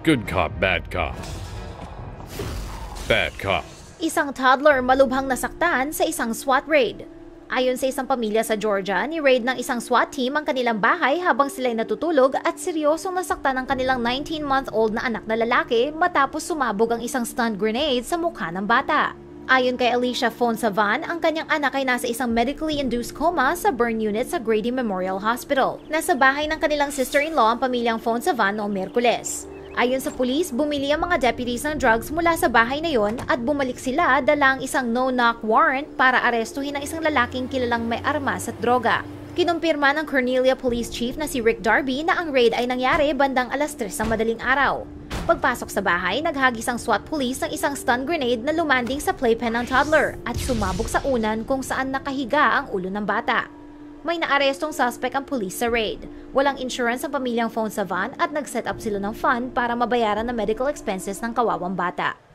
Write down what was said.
Good cop, bad cop. Bad cop. Isang toddler malubhang nasaktan sa isang SWAT raid. Ayon sa isang pamilya sa Georgia, ni-raid ng isang SWAT team ang kanilang bahay habang sila'y natutulog at seryosong nasaktan ang kanilang 19-month-old na anak na lalaki matapos sumabog ang isang stun grenade sa mukha ng bata. Ayon kay Alicia Fonsavan, ang kanyang anak ay nasa isang medically induced coma sa burn unit sa Grady Memorial Hospital. Nasa bahay ng kanilang sister-in-law ang pamilyang Fonsavan noong Merkules. Ayon sa pulis, bumili ang mga deputies ng drugs mula sa bahay na yon at bumalik sila dala ang isang no-knock warrant para arestuhin ang isang lalaking kilalang may armas at droga. Kinumpirma ng Cornelia Police Chief na si Rick Darby na ang raid ay nangyari bandang alas 3 ng madaling araw. Pagpasok sa bahay, naghagis ang SWAT police ng isang stun grenade na lumanding sa playpen ng toddler at sumabog sa unan kung saan nakahiga ang ulo ng bata. May naarestong suspect ang police sa raid. Walang insurance ang pamilyang phone sa van at nag-set up sila ng fund para mabayaran ng medical expenses ng kawawang bata.